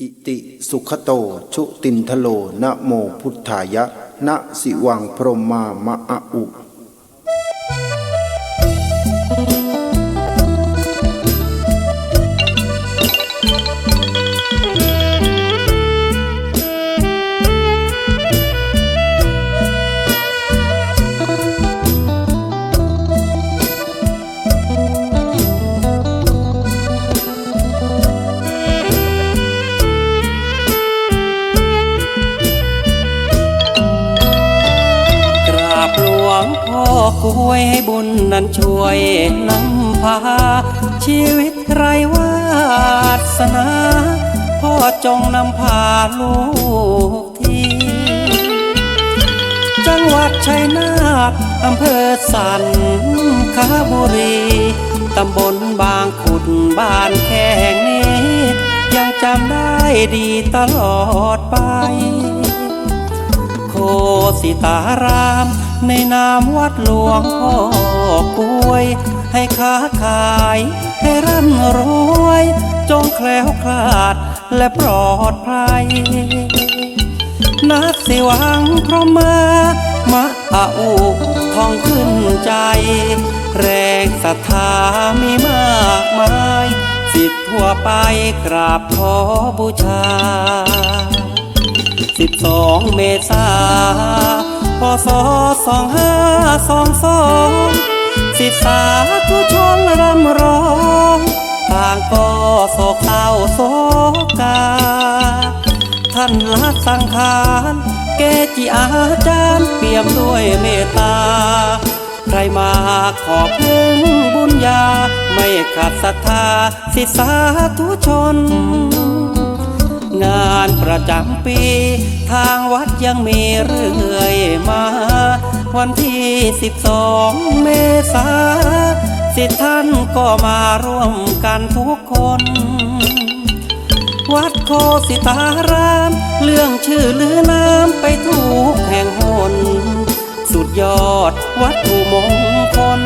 อิติสุขโต ชุตินทโลนะโมพุทธายะนะสิวังพรหมามะอะอุ กล้วยให้บุญนั้นช่วยนำพา ชีวิตไรวาสนา พ่อจงนำพาลูกที จังหวัดชัยนาทอำเภอสันคบุรี ตำบลบางขุดบ้านแข่งนี้ ยังจำได้ดีตลอดไป สิตาราม ในนามวัดหลวงพ่อกล้วย ให้ค้าขาย ให้ร่ำรวย จงแคล้วคลาดและปลอดภัยนักสิวังพรมามะอาอุทองขึ้นใจ แรงศรัทธามีมากมาย สิทธิ์ทั่วไปกราบขอบูชา สิบสองเมษาพศสองห้าสองสองสิทธาทุชนรำร้องต่างก็โศกเศร้าโศกา ท่านละสังขารเกจิอาจารย์เปี่ยมด้วยเมตตา ใครมาขอพึ่งบุญญา ไม่ขาดศรัทธาสิทธาทุชนานประจำปี ทางวัดยังมีเรื่อยมา วันที่12เมษาสิทธิท่านก็มาร่วมกันทุกคน วัดโคสิตาราม เรื่องชื่อลือน้ำไปทุกแห่งหน สุดยอดวัตถุมงคล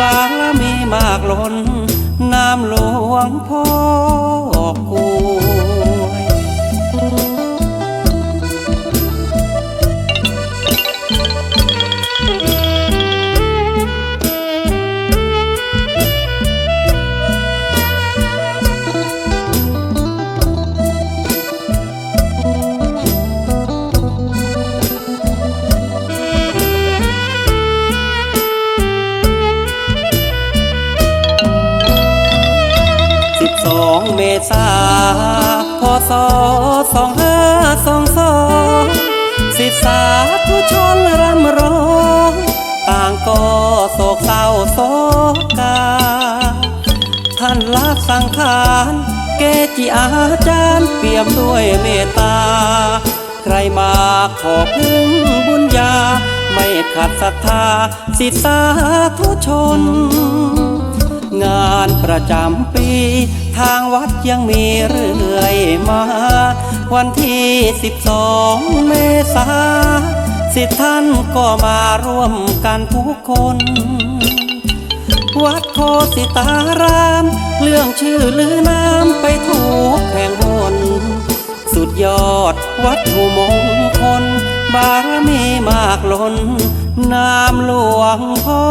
บารมีมากล้น น้ำหลวงพ่อกู องเมษาพศสองห้าสองสองสิทธาทุชนรำร้อง ต่างก็โศกเศร้าโศกาท่านละสังขารเกจิอาจารย์เปี่ยมด้วยเมตตา ใครมาขอพึ่งบุญญา ไม่ขัดศรัทธาสิทธาทุชน งานประจำปี ทางวัดยังมีเรื่อยมา วันที่12เมษาสิทธิ์ท่านก็มาร่วมกันทุกคน วัดโคสิตาราม เรื่องชื่อลือน้ำไปทุกแห่งหนสุดยอดวัตถุมงคล บารมีมากล้นนามหลวงพ่อ